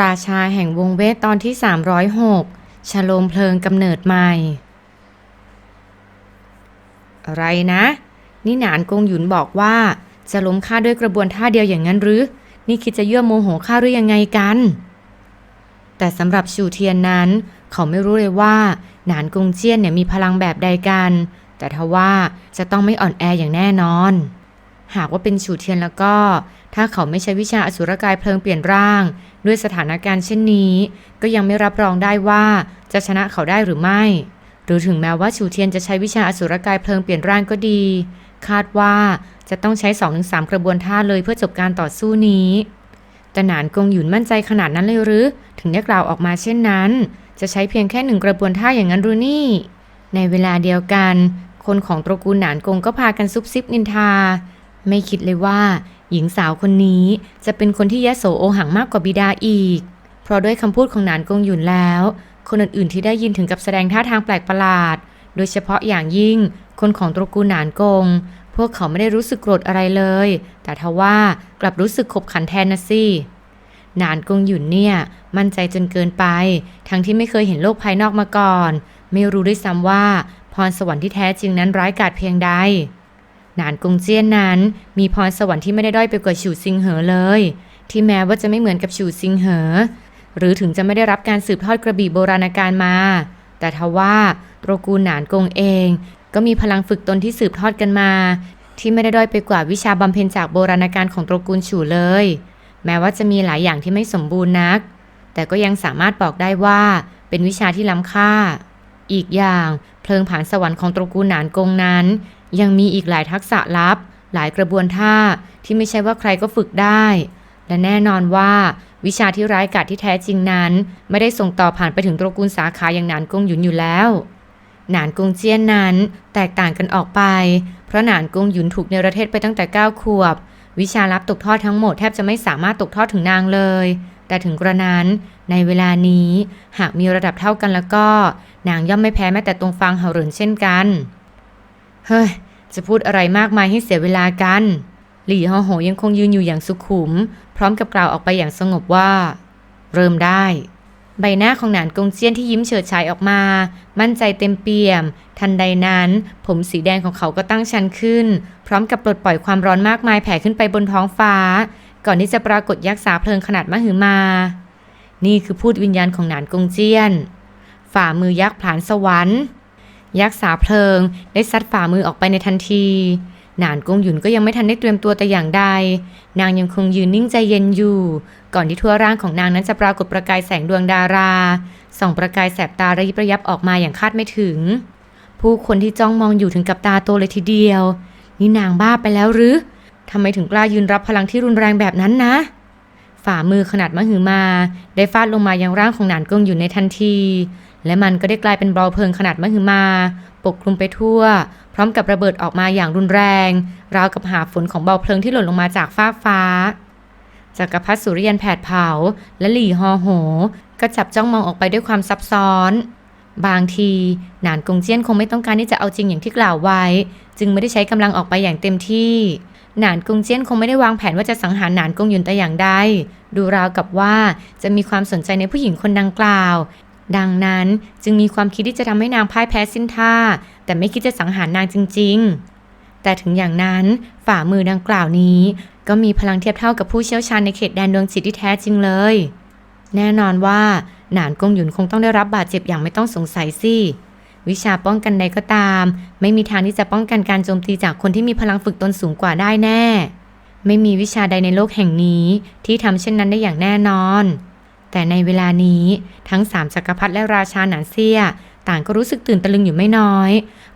ราชาแห่งวงเวทตอนที่ 306ชโลมเพลิงกำเนิดใหม่ อะไรนะ นี่หนานกงหยุนบอกว่า จะล้มข้าด้วยกระบวนท่าเดียวอย่างนั้นหรือ นี่คิดจะเยื่อโมโหข้าหรือยังไงกัน แต่สำหรับชูเทียนนั้น เขาไม่รู้เลยว่า หนานกงเจี้ยนเนี่ยมีพลังแบบใดกัน แต่ทว่าจะต้องไม่อ่อนแออย่างแน่นอน หากว่าเป็นฉูเทียนแล้วก็ ถ้าเขาไม่ใช้วิชาอสุรกายเพลิงเปลี่ยนร่าง ด้วยสถานการณ์เช่นนี้ ก็ยังไม่รับรองได้ว่าจะชนะเขาได้หรือไม่ หรือถึงแม้ว่าฉูเทียนจะใช้วิชาอสุรกายเพลิงเปลี่ยนร่างก็ดี คาดว่าจะต้องใช้ 2-3 กระบวนท่าเลยเพื่อจบการต่อสู้นี้ แต่หนานกงหยุนมั่นใจขนาดนั้นเลยหรือ ถึงได้กล่าวออกมาเช่นนั้น จะใช้เพียงแค่หนึ่งกระบวนท่าอย่างนั้นหรือนี่ ในเวลาเดียวกัน คนของตระกูลหนานกงก็พากันซุบซิบนินทา ไม่คิดเลยว่า หญิงสาวคนนี้จะเป็นคนที่ยโสโอหังมากกว่าบิดาอีก เพราะด้วยคำพูดของนานกงหยุนแล้ว คนอื่นๆที่ได้ยินถึงกับแสดงท่าทางแปลกประหลาด โดยเฉพาะอย่างยิ่ง คนของตระกูลนานกง พวกเขาไม่ได้รู้สึกโกรธอะไรเลย แต่ทว่ากลับรู้สึกขบขันแทนนะสินานกงหยุนเนี่ยมั่นใจจนเกินไป ทั้งที่ไม่เคยเห็นโลกภายนอกมาก่อน ไม่รู้ด้วยซ้ำว่า พรสวรรค์ที่แท้จริงนั้นร้ายกาจเพียงใด นานกงเจี้ยนนั้น มีพรสวรรค์ที่ไม่ได้ด้อยไปกว่าฉูซิงเหอเลย ที่แม้ว่าจะไม่เหมือนกับฉูซิงเหอ หรือถึงจะไม่ได้รับการสืบทอดกระบี่โบราณกาลมา แต่ทว่าตระกูลหนานกงเอง ก็มีพลังฝึกตนที่สืบทอดกันมา ที่ไม่ได้ด้อยไปกว่าวิชาบำเพ็ญจากโบราณกาลของตระกูลฉูเลย แม้ว่าจะมีหลายอย่างที่ไม่สมบูรณ์นัก แต่ก็ยังสามารถบอกได้ว่าเป็นวิชาที่ล้ำค่า อีกอย่างเพลิงผานสวรรค์ของตระกูลหนานกงนั้น ยังมีอีกหลายทักษะลับ หลายกระบวนท่าที่ไม่ใช่ว่าใครก็ฝึกได้ และแน่นอนว่า วิชาที่ร้ายกาจที่แท้จริงนั้น ไม่ได้ส่งต่อผ่านไปถึงตระกูลสาขาอย่างหนานกงหยุนอยู่แล้วหนานกงเจี้ยนนั้นแตกต่างกันออกไป เพราะหนานกงหยุนถูกเนรเทศไปตั้งแต่ 9 ขวบ วิชาลับตกทอดทั้งหมดแทบจะไม่สามารถตกทอดถึงนางเลย แต่ถึงกระนั้น ในเวลานี้หากมีระดับเท่ากันแล้วก็ นางย่อมไม่แพ้แม้แต่ตรงฟางเหาเหรินเช่นกัน เฮ้ย จะพูดอะไรมากมายให้เสียเวลากัน หลี่ฮอโหยังคงยืนอยู่อย่างสุขุม พร้อมกับกล่าวออกไปอย่างสงบว่า เริ่มได้ ใบหน้าของหนานกงเจียนที่ยิ้มเฉิดฉายออกมา มั่นใจเต็มเปี่ยม ทันใดนั้น ผมสีแดงของเขาก็ตั้งชันขึ้น พร้อมกับปลดปล่อยความร้อนมากมายแผ่ขึ้นไปบนท้องฟ้า ก่อนที่จะปรากฏยักษ์สาเพลิงขนาดมหึมา นี่คือพูดวิญญาณของหนานกงเจียน ฝ่ามือยักษ์ผลานสวรรค์ ยักษ์สาเพลิง ได้ซัดฝ่ามือออกไปในทันที หนานกงหยุนก็ยังไม่ทันได้เตรียมตัวแต่อย่างใด นางยังคงยืนนิ่งใจเย็นอยู่ ก่อนที่ทั่วร่างของนางนั้นจะปรากฏประกายแสงดวงดารา ส่องประกายแสบตาระยิบระยับออกมาอย่างคาดไม่ถึง ผู้คนที่จ้องมองอยู่ถึงกับตาโตเลยทีเดียว นี่นางบ้าไปแล้วหรือทำไมถึงกล้ายืนรับพลังที่รุนแรงแบบนั้นนะฝ่ามือขนาดมหึมา ได้ฟาดลงมายังร่างของหนานกงอยู่ในทันที และมันก็ได้กลายเป็นบอลเพลิงขนาดมหึมา ปกคลุมไปทั่ว พร้อมกับระเบิดออกมาอย่างรุนแรง ราวกับหาฝนของเบาเพลิงที่หล่นลงมาจากฟ้าฟ้าจักรพรรดิสุริยันแผดเผา และหลี่ฮอโห ก็จับจ้องมองออกไปด้วยความซับซ้อน บางที หนานกงเจี้ยนคงไม่ต้องการที่จะเอาจริงอย่างที่กล่าวไว้ จึงไม่ได้ใช้กำลังออกไปอย่างเต็มที่หนานกงเจี้ยนคงไม่ได้วางแผนว่าจะสังหารหนานกงหยุนแต่อย่างใด ดูราวกับว่าจะมีความสนใจในผู้หญิงคนดังกล่าว ดังนั้นจึงมีความคิดที่จะทำให้นางพ่ายแพ้สิ้นท่า แต่ไม่คิดจะสังหารนางจริง ๆ แต่ถึงอย่างนั้นฝ่ามือดังกล่าวนี้ ก็มีพลังเทียบเท่ากับผู้เชี่ยวชาญในเขตแดนดวงจิตที่แท้จริงเลย แน่นอนว่าหนานกงหยุนคงต้องได้รับบาดเจ็บอย่างไม่ต้องสงสัยสิวิชาป้องกันใดก็ตาม ไม่มีทางที่จะป้องกันการโจมตีจากคนที่มีพลังฝึกตนสูงกว่าได้แน่ ไม่มีวิชาใดในโลกแห่งนี้ ที่ทำเช่นนั้นได้อย่างแน่นอน แต่ในเวลานี้ทั้งสามจักรพรรดิและราชาหนานเซีย ต่างก็รู้สึกตื่นตะลึงอยู่ไม่น้อย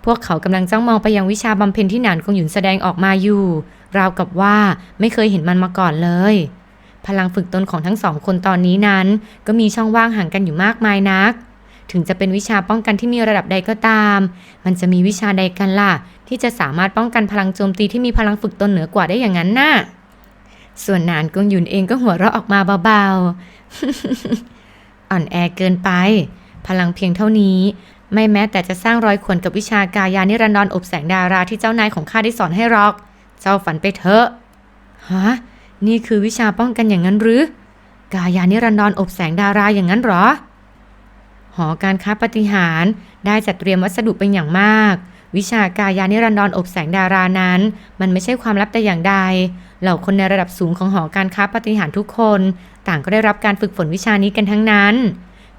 พวกเขากำลังจ้องมองไปยังวิชาบำเพ็ญที่หนานคงหยุนแสดงออกมาอยู่ ราวกับว่าไม่เคยเห็นมันมาก่อนเลย พลังฝึกตนของทั้งสองคนตอนนี้นั้น ก็มีช่องว่างห่างกันอยู่มากมายนัก ถึงจะเป็นวิชาป้องกันที่มีระดับใดก็ตาม มันจะมีวิชาใดกันล่ะ ที่จะสามารถป้องกันพลังโจมตีที่มีพลังฝึกตนเหนือกว่าได้อย่างนั้นน่ะ ส่วนนานกงหยุนเองก็หัวเราะออกมาเบาๆ อ่อนแอเกินไป พลังเพียงเท่านี้ ไม่แม้แต่จะสร้างรอยข่วนกับวิชากายานิรันดรอบแสงดาราที่เจ้านายของข้าได้สอนให้หรอก เจ้าฝันไปเถอะ ฮะ นี่คือวิชาป้องกันอย่างนั้นหรือ กายานิรันดรอบแสงดาราอย่างนั้นหรอ หอการค้าปฏิหารได้จัดเตรียมวัสดุเป็นอย่างมากวิชากายานิรันดรอบแสงดารานั้น มันไม่ใช่ความลับแต่อย่างใด เหล่าคนในระดับสูงของหอการค้าปฏิหารทุกคน ต่างก็ได้รับการฝึกฝนวิชานี้กันทั้งนั้น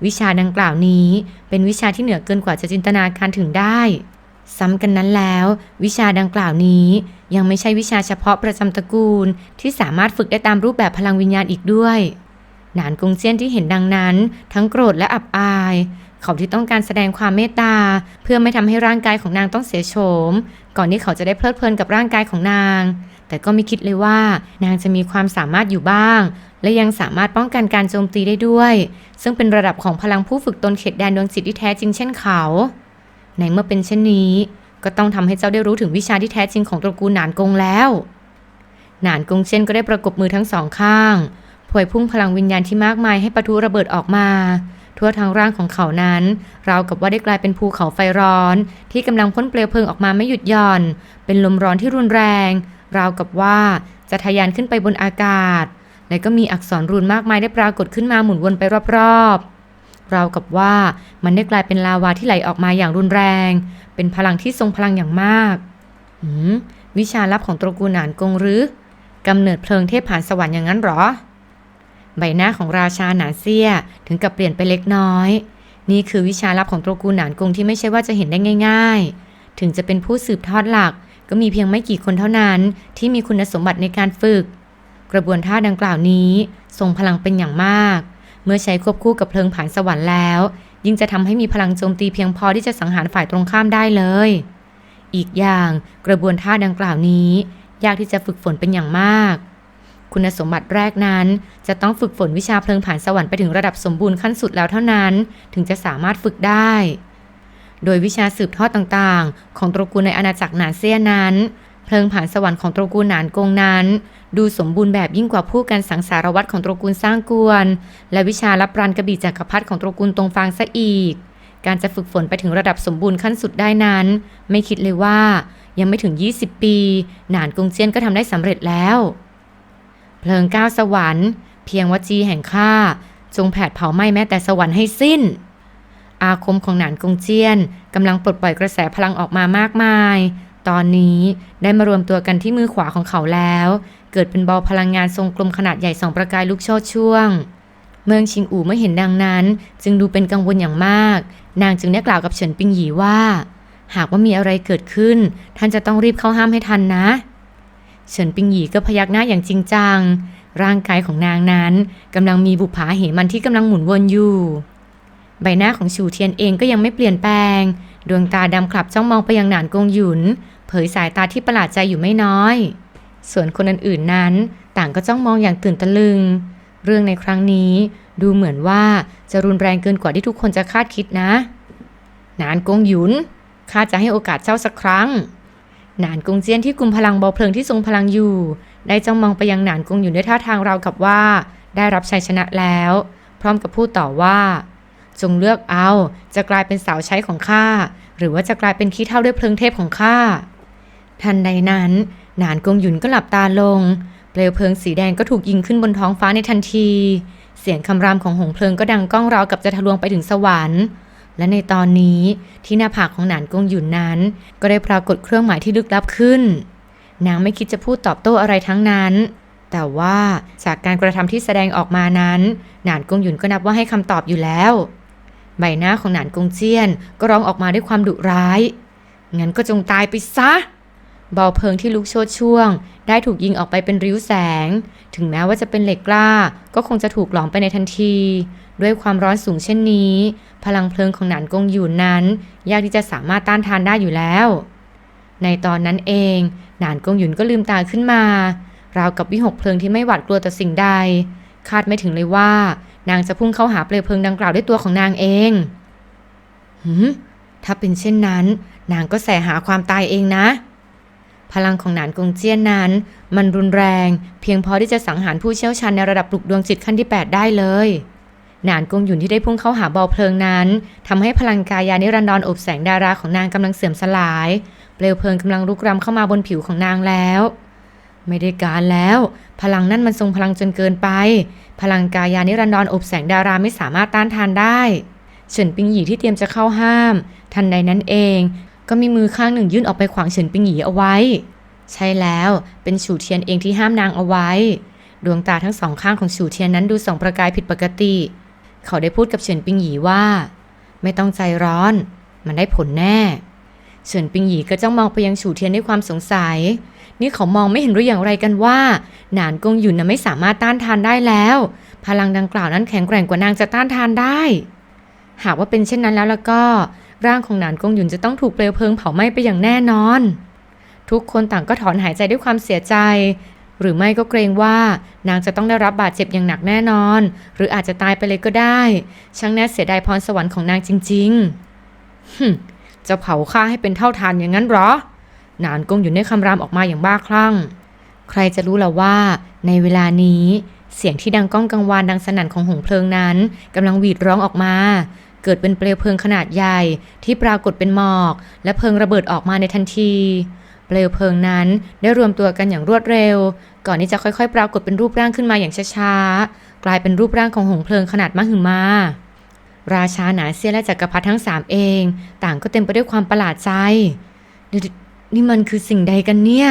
วิชาดังกล่าวนี้ เป็นวิชาที่เหนือเกินกว่าจะจินตนาการถึงได้ ซ้ำกันนั้นแล้ว วิชาดังกล่าวนี้ ยังไม่ใช่วิชาเฉพาะประจำตระกูล ที่สามารถฝึกได้ตามรูปแบบพลังวิญญาณอีกด้วยหนานกงเจียนที่เห็นดังนั้น ทั้งโกรธและอับอาย เขาที่ต้องการแสดงความเมตตา เพื่อไม่ทำให้ร่างกายของนางต้องเสียโฉม ก่อนที่เขาจะได้เพลิดเพลินกับร่างกายของนาง แต่ก็ไม่คิดเลยว่านางจะมีความสามารถอยู่บ้าง และยังสามารถป้องกันการโจมตีได้ด้วย ซึ่งเป็นระดับของพลังผู้ฝึกตนเขตแดนดวงจิตที่แท้จริงเช่นเขา ในเมื่อเป็นเช่นนี้ ก็ต้องทำให้เจ้าได้รู้ถึงวิชาที่แท้จริงของตระกูลหนานกงแล้ว หนานกงเช่นก็ได้ประกบมือทั้งสองข้างพวยพุ่งพลังวิญญาณที่มากมายให้ปะทุระเบิดออกมา ทั่วทั้งร่างของเขานั้น ราวกับว่าได้กลายเป็นภูเขาไฟร้อน ที่กำลังพ่นเปลวเพลิงออกมาไม่หยุดหย่อน เป็นลมร้อนที่รุนแรง ราวกับว่าจะทะยานขึ้นไปบนอากาศ และก็มีอักษรรูนมากมายได้ปรากฏขึ้นมาหมุนวนไปรอบๆ ราวกับว่ามันได้กลายเป็นลาวาที่ไหลออกมาอย่างรุนแรง เป็นพลังที่ทรงพลังอย่างมากหืมวิชาลับของตระกูลหนานกงหรือกำเนิดเพลิงเทพผ่านสวรรค์อย่างนั้นหรอ ใบหน้าของราชาหนานเซียถึงกับเปลี่ยนไปเล็กน้อย นี่คือวิชาลับของตระกูลหนานกงที่ไม่ใช่ว่าจะเห็นได้ง่าย ๆ ถึงจะเป็นผู้สืบทอดหลัก ก็มีเพียงไม่กี่คนเท่านั้นที่มีคุณสมบัติในการฝึก กระบวนท่าดังกล่าวนี้ทรงพลังเป็นอย่างมาก เมื่อใช้ควบคู่กับเพลิงผ่านสวรรค์แล้ว ยิ่งจะทำให้มีพลังโจมตีเพียงพอที่จะสังหารฝ่ายตรงข้ามได้เลย อีกอย่างกระบวนท่าดังกล่าวนี้ ยากที่จะฝึกฝนเป็นอย่างมาก คุณสมบัติแรกนั้น จะต้องฝึกฝนวิชาเพลิงผ่านสวรรค์ไปถึงระดับสมบูรณ์ขั้นสุดแล้วเท่านั้น ถึงจะสามารถฝึกได้ โดยวิชาสืบทอดต่างๆ ของตระกูลในอาณาจักรหนานเซียนั้น เพลิงผ่านสวรรค์ของตระกูลหนานกงนั้น ดูสมบูรณ์แบบยิ่งกว่าผู้กันสังสารวัตรของตระกูลสร้างกวน และวิชารับรันกระบี่จักรพรรดิของตระกูลตรงฟางซะอีก การจะฝึกฝนไปถึงระดับสมบูรณ์ขั้นสุดได้นั้น ไม่คิดเลยว่ายังไม่ถึง 20 ปี หนานกงเจียนก็ทำได้สำเร็จแล้ว เพลิงก้าวสวรรค์ เพียงวจีแห่งข้าจงแผดเผาไหม้แม้แต่สวรรค์ให้สิ้น อาคมของหนานกงเจียนกำลังปลดปล่อยกระแสพลังออกมามากมาย ตอนนี้ได้มารวมตัวกันที่มือขวาของเขาแล้ว เกิดเป็นบอลพลังงานทรงกลมขนาดใหญ่สองประกายลุกโชดช่วง เมืองชิงอู่เมื่อเห็นดังนั้น จึงดูเป็นกังวลอย่างมาก นางจึงได้กล่าวกับเฉินปิงหยีว่า หากว่ามีอะไรเกิดขึ้น ท่านจะต้องรีบเข้าห้ามให้ทันนะเฉินปิงหยีก็พยักหน้าอย่างจริงจัง ร่างกายของนางนั้นกำลังมีบุปผาเหมันที่กำลังหมุนวนอยู่ ใบหน้าของชูเทียนเองก็ยังไม่เปลี่ยนแปลง ดวงตาดำคลับจ้องมองไปยังหนานกงหยุน เผยสายตาที่ประหลาดใจอยู่ไม่น้อย ส่วนคนอื่นๆนั้น ต่างก็จ้องมองอย่างตื่นตะลึง เรื่องในครั้งนี้ดูเหมือนว่าจะรุนแรงเกินกว่าที่ทุกคนจะคาดคิดนะหนานกงหยุนข้าจะให้โอกาสเจ้าสักครั้งหนานกงเจียนที่กลุ่มพลังเบาเพลิงที่ทรงพลังอยู่ ได้จ้องมองไปยังหนานกงหยุนด้วยท่าทางราวกับว่า ได้รับชัยชนะแล้ว พร้อมกับพูดต่อว่า จงเลือกเอา จะกลายเป็นสาวใช้ของข้า หรือว่าจะกลายเป็นขี้เท่าด้วยเพลิงเทพของข้า ทันใดนั้นหนานกงหยุนก็หลับตาลง เปลวเพลิงสีแดงก็ถูกยิงขึ้นบนท้องฟ้าในทันที เสียงคำรามของหงเพลิงก็ดังก้องราวกับจะทะลวงไปถึงสวรรค์ และในตอนนี้ที่หน้าผากของหนานกงหยุนนั้น ก็ได้ปรากฏเครื่องหมายที่ลึกลับขึ้น นางไม่คิดจะพูดตอบโต้อะไรทั้งนั้นแต่ว่าจากการกระทำที่แสดงออกมานั้น หนานกงหยุนก็นับว่าให้คำตอบอยู่แล้ว ใบหน้าของหนานกงเจียนก็ร้องออกมาด้วยความดุร้าย งั้นก็จงตายไปซะเบาเพลิงที่ลุกโชดช่วง ได้ถูกยิงออกไปเป็นริ้วแสง ถึงแม้ว่าจะเป็นเหล็กกล้า ก็คงจะถูกหลอมไปในทันที ด้วยความร้อนสูงเช่นนี้ พลังเพลิงของหนานกงหยูนนั้น ยากที่จะสามารถต้านทานได้อยู่แล้ว ในตอนนั้นเอง หนานกงหยุนก็ลืมตาขึ้นมา ราวกับวิหกเพลิงที่ไม่หวาดกลัวต่อสิ่งใด คาดไม่ถึงเลยว่า นางจะพุ่งเข้าหาเปลวเพลิงดังกล่าวด้วยตัวของนางเองหืมถ้าเป็นเช่นนั้น นางก็แสหาความตายเองนะ พลังของหนานกงเจี้ยนนั้น มันรุนแรง เพียงพอที่จะสังหารผู้เชี่ยวชาญในระดับปลุกดวงจิตขั้นที่ 8 ได้เลยหนานกงหยุนที่ได้พุ่งเข้าหาบอเพลิงนั้นทำให้พลังกายานิรันดรอบแสงดาราของนางกำลังเสื่อมสลาย เปลวเพลิงกำลังลุกรำเข้ามาบนผิวของนางแล้ว ไม่ได้การแล้ว พลังนั่นมันทรงพลังจนเกินไป พลังกายานิรันดรอบแสงดาราไม่สามารถต้านทานได้เฉินปิงหยีที่เตรียมจะเข้าห้าม ทันใดนั้นเอง ก็มีมือข้างหนึ่งยื่นออกไปขวางเฉินปิงหยีเอาไว้ ใช่แล้วเป็นฉูเทียนเองที่ห้ามนางเอาไว้ ดวงตาทั้งสองข้างของฉูเทียนนั้นดูส่องประกายผิดปกติ เขาได้พูดกับเฉินปิงหยีว่า ไม่ต้องใจร้อน มันได้ผลแน่ เฉินปิงหยีก็จ้องมองไปยังฉูเทียนด้วยความสงสัย นี่เขามองไม่เห็นหรืออย่างไรกันว่า หนานกงหยุนน่ะไม่สามารถต้านทานได้แล้ว พลังดังกล่าวนั้นแข็งแกร่งกว่านางจะต้านทานได้ หากว่าเป็นเช่นนั้นแล้วล้วก็ ร่างของหนานกงหยุนจะต้องถูกเปลวเพลิงเผาไหม้ไปอย่างแน่นอน ทุกคนต่างก็ถอนหายใจด้วยความเสียใจ หรือไม่ก็เกรงว่านางจะต้องได้รับบาดเจ็บอย่างหนักแน่นอน หรืออาจจะตายไปเลยก็ได้ ช่างน่าเสียดายพรสวรรค์ของนางจริง ๆ จะเผาข้าให้เป็นเท่าทานอย่างนั้นหรอ นานกงอยู่ในคำรามออกมาอย่างบ้าคลั่ง ใครจะรู้ล่ะว่า ในเวลานี้เสียงที่ดังก้องกังวานดังสนั่นของหงเพลิงนั้นกำลังหวีดร้องออกมา เกิดเป็นเปลวเพลิงขนาดใหญ่ที่ปรากฏเป็นหมอก และเพลิงระเบิดออกมาในทันที เปลวเพลิงนั้นได้รวมตัวกันอย่างรวดเร็ว ก่อนที่จะค่อยๆ ปรากฏเป็นรูปร่างขึ้นมาอย่างช้าๆกลายเป็นรูปร่างของหงเพลิงขนาดมหึมา ราชาหนาเซียและจักรพรรดิทั้งสามเอง ต่างก็เต็มไปด้วยความประหลาดใจ นี่นี่มันคือสิ่งใดกันเนี่ย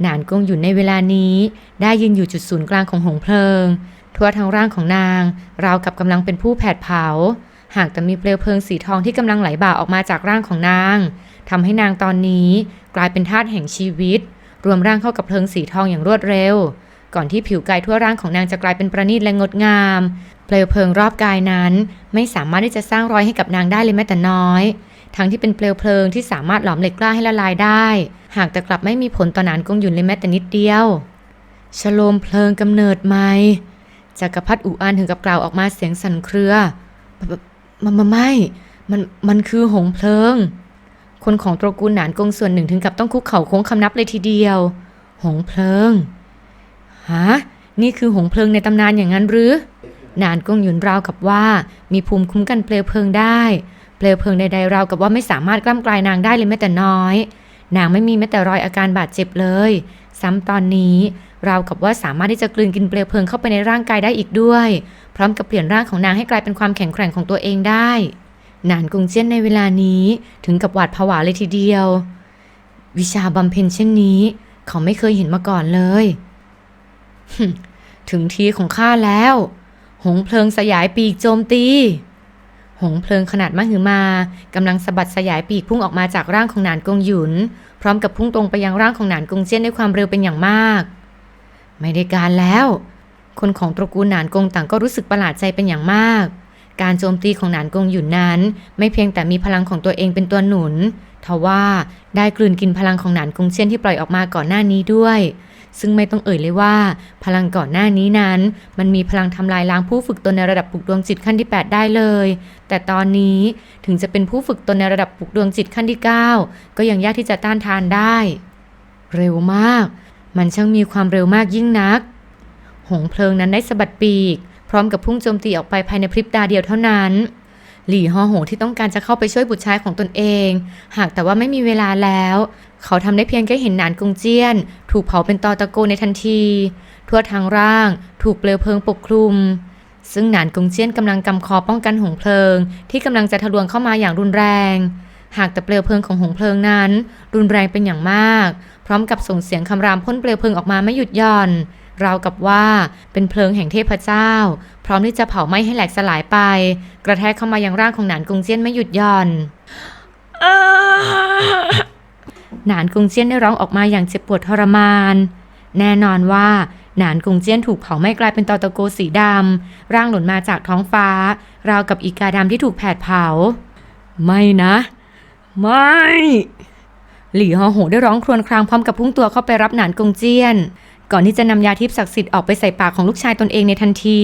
หนานกงอยู่ในเวลานี้ ได้ยืนอยู่จุดศูนย์กลางของหงเพลิง ทั่วทั้งร่างของนาง ราวกับกำลังเป็นผู้แผดเผา หากแต่มีเปลวเพลิงสีทองที่กำลังไหลบ่าออกมาจากร่างของนางทำให้นางตอนนี้กลายเป็นธาตุแห่งชีวิต รวมร่างเข้ากับเพลิงสีทองอย่างรวดเร็ว ก่อนที่ผิวกายทั่วร่างของนางจะกลายเป็นประณีตและงดงาม เปลวเพลิงรอบกายนั้น ไม่สามารถที่จะสร้างรอยให้กับนางได้เลยแม้แต่น้อย ทั้งที่เป็นเปลวเพลิงที่สามารถหลอมเหล็กกล้าให้ละลายได้ หากแต่กลับไม่มีผลต่อหนานกงหยุนเลยแม้แต่นิดเดียวชโลมเพลิงกำเนิดใหม่จักรพรรดิอูอานถึงกับกล่าวออกมาเสียงสั่นเครือมันมันไม่ มัน มันคือหงเพลิง คนของตระกูลหนานกงส่วนหนึ่งถึงกับต้องคุกเข่าโค้งคำนับเลยทีเดียว หงเพลิง ฮะ นี่คือหงเพลิงในตำนานอย่างนั้นหรือ นานกงหยุนราวกับว่า มีภูมิคุ้มกันเปลวเพลิงได้ เปลวเพลิงใดๆราวกับว่าไม่สามารถกล้ำกลายนางได้เลยแม้แต่น้อย นางไม่มีแม้แต่รอยอาการบาดเจ็บเลย ซ้ำตอนนี้ราวกับว่าสามารถที่จะกลืนกินเปลวเพลิงเข้าไปในร่างกายได้อีกด้วย พร้อมกับเปลี่ยนร่างของนางให้กลายเป็นความแข็งแกร่งของตัวเองได้นานกงเจี้ยนในเวลานี้ถึงกับหวาดผวาเลยทีเดียว วิชาบำเพ็ญเช่นนี้ เขาไม่เคยเห็นมาก่อนเลย ถึงทีของข้าแล้ว หงเพลิงสยายปีกโจมตี หงเพลิงขนาดมหึมากำลังสะบัดสยายปีกพุ่งออกมาจากร่างของหนานกงหยุน พร้อมกับพุ่งตรงไปยังร่างของหนานกงเจี้ยนด้วยความเร็วเป็นอย่างมาก ไม่ได้การแล้ว คนของตระกูลหนานกงต่างก็รู้สึกประหลาดใจเป็นอย่างมาก การโจมตีของหนานกงหยุนนั้น ไม่เพียงแต่มีพลังของตัวเองเป็นตัวหนุนทว่าได้กลืนกินพลังของหนานกงเชียนที่ปล่อยออกมาก่อนหน้านี้ด้วย ซึ่งไม่ต้องเอ่ยเลยว่า พลังก่อนหน้านี้นั้น มันมีพลังทำลายล้างผู้ฝึกตนในระดับปลุกดวงจิตขั้นที่ 8 ได้เลย แต่ตอนนี้ถึงจะเป็นผู้ฝึกตนในระดับปลุกดวงจิตขั้นที่ 9 ก็ยังยากที่จะต้านทานได้ เร็วมาก มันช่างมีความเร็วมากยิ่งนัก หงเพลิงนั้นได้สะบัดปีก พร้อมกับพุ่งโจมตีออกไปภายในพริบตาเดียวเท่านั้น หลี่ฮอโหที่ต้องการจะเข้าไปช่วยบุตรชายของตนเอง หากแต่ว่าไม่มีเวลาแล้ว เขาทำได้เพียงแค่เห็นหนานกงเจียน ถูกเผาเป็นตอตะโกในทันที ทั่วทางร่าง ถูกเปลวเพลิงปกคลุม ซึ่งหนานกงเจียนกำลังกำคอป้องกันหงเพลิง ที่กำลังจะทะลวงเข้ามาอย่างรุนแรง หากแต่เปลวเพลิงของหงเพลิงนั้น รุนแรงเป็นอย่างมาก พร้อมกับส่งเสียงคำรามพ่นเปลวเพลิงออกมาไม่หยุดหย่อน ราวกับว่าเป็นเพลิงแห่งเทพเจ้า พร้อมที่จะเผาไหม้ให้แหลกสลายไป กระแทกเข้ามายังร่างของหนานกงเจี้ยนไม่หยุดหย่อนหนานกงเจี้ยนได้ร้องออกมาอย่างเจ็บปวดทรมาน แน่นอนว่าหนานกงเจี้ยนถูกเผาไหม้กลายเป็นตอตะโกสีดำร่างหล่นมาจากท้องฟ้า ราวกับอีกาดำที่ถูกแผดเผา ไม่นะ ไม่ หลี่ฮอโหได้ร้องครวญครางพร้อมกับพุ่งตัวเข้าไปรับหนานกงเจียน ก่อนที่จะนำยาทิพย์ศักดิ์สิทธิ์ออกไปใส่ปากของลูกชายตนเองในทันที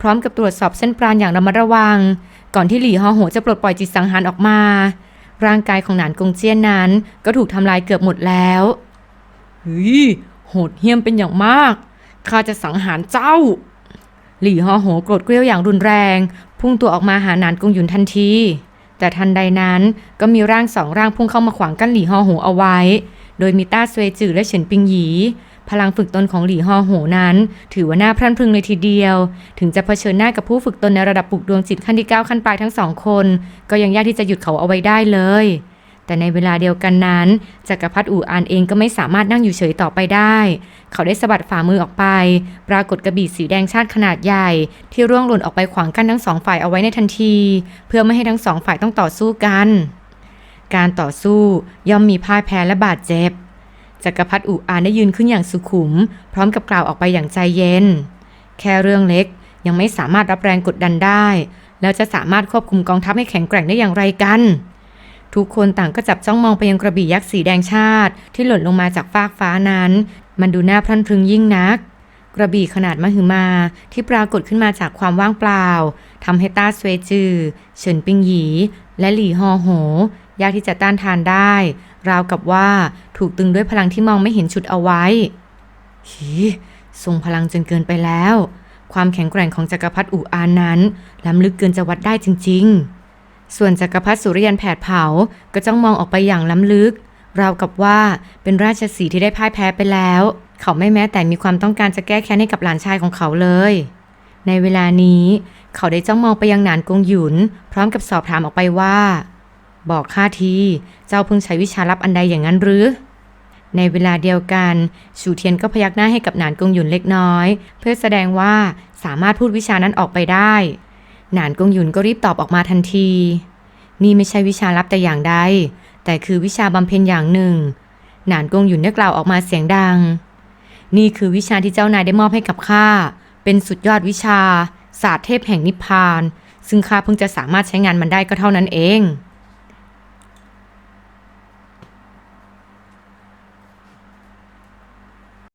พร้อมกับตรวจสอบเส้นปราณอย่างระมัดระวัง ก่อนที่หลี่ฮอโหจะปลดปล่อยจิตสังหารออกมา ร่างกายของหนานกงเจียนนั้น ก็ถูกทำลายเกือบหมดแล้วเฮ้ยโหดเหี้ยมเป็นอย่างมากข้าจะสังหารเจ้า หลี่ฮอโหโกรธเกรี้ยวอย่างรุนแรง พุ่งตัวออกมาหาหนานกงหยุนทันที แต่ทันใดนั้นก็มีร่างสองร่างพุ่งเข้ามาขวางกั้นหลี่ฮอโหเอาไว้ โดยมีต้าสเวจือและเฉินปิงหยี พลังฝึกตนของหลี่ฮอโหนั้น ถือว่าน่าพรั่นพรึงเลยทีเดียว ถึงจะเผชิญหน้ากับผู้ฝึกตนในระดับปลุกดวงจิตขั้นที่ 9 ขั้นปลายทั้งสองคน ก็ยังยากที่จะหยุดเขาเอาไว้ได้เลย แต่ในเวลาเดียวกันนั้นจักรพรรดิอู่อานเองก็ไม่สามารถนั่งอยู่เฉยต่อไปได้ เขาได้สะบัดฝ่ามือออกไป ปรากฏกระบี่สีแดงชาติขนาดใหญ่ ที่ร่วงหล่นออกไปขวางกั้นทั้งสองฝ่ายเอาไว้ในทันที เพื่อไม่ให้ทั้งสองฝ่ายต้องต่อสู้กัน การต่อสู้ย่อมมีพ่ายแพ้และบาดเจ็บ จักรพรรดิอู่อานได้ยืนขึ้นอย่างสุขุม พร้อมกับกล่าวออกไปอย่างใจเย็น แค่เรื่องเล็กยังไม่สามารถรับแรงกดดันได้ แล้วจะสามารถควบคุมกองทัพให้แข็งแกร่งได้อย่างไรกัน ทุกคนต่างก็จับจ้องมองไปยังกระบี่ยักษ์สีแดงชาติ ที่หล่นลงมาจากฟากฟ้านั้น มันดูน่าพรั่นพรึงยิ่งนัก กระบี่ขนาดมหึมาที่ปรากฏขึ้นมาจากความว่างเปล่าทำให้ต้าสเวจือเฉินปิงหยี และหลี่ฮอโหยากที่จะต้านทานได้ ราวกับว่า ถูกตึงด้วยพลังที่มองไม่เห็นชุดเอาไว้ฮีทรงพลังจนเกินไปแล้ว ความแข็งแกร่งของจักรพรรดิอู่อานนั้น ล้ำลึกเกินจะวัดได้จริง ๆ ส่วนจักรพรรดิสุริยันแผดเผา ก็จ้องมองออกไปอย่างล้ำลึก ราวกับว่าเป็นราชสีที่ได้พ่ายแพ้ไปแล้ว เขาไม่แม้แต่มีความต้องการจะแก้แค้นให้กับหลานชายของเขาเลย ในเวลานี้ เขาได้จ้องมองไปยังหนานกงหยุน พร้อมกับสอบถามออกไปว่า บอกข้าที เจ้าเพิ่งใช้วิชาลับอันใดอย่างนั้นหรือ ในเวลาเดียวกัน ชูเทียนก็พยักหน้าให้กับหนานกงหยุนเล็กน้อย เพื่อแสดงว่าสามารถพูดวิชานั้นออกไปได้ หนานกงหยุนก็รีบตอบออกมาทันที นี่ไม่ใช่วิชาลับแต่อย่างใด แต่คือวิชาบำเพ็ญอย่างหนึ่ง หนานกงหยุนได้กล่าวออกมาเสียงดัง นี่คือวิชาที่เจ้านายได้มอบให้กับข้า เป็นสุดยอดวิชา ศาสตร์เทพแห่งนิพพาน ซึ่งข้าเพิ่งจะสามารถใช้งานมันได้ก็เท่านั้นเอง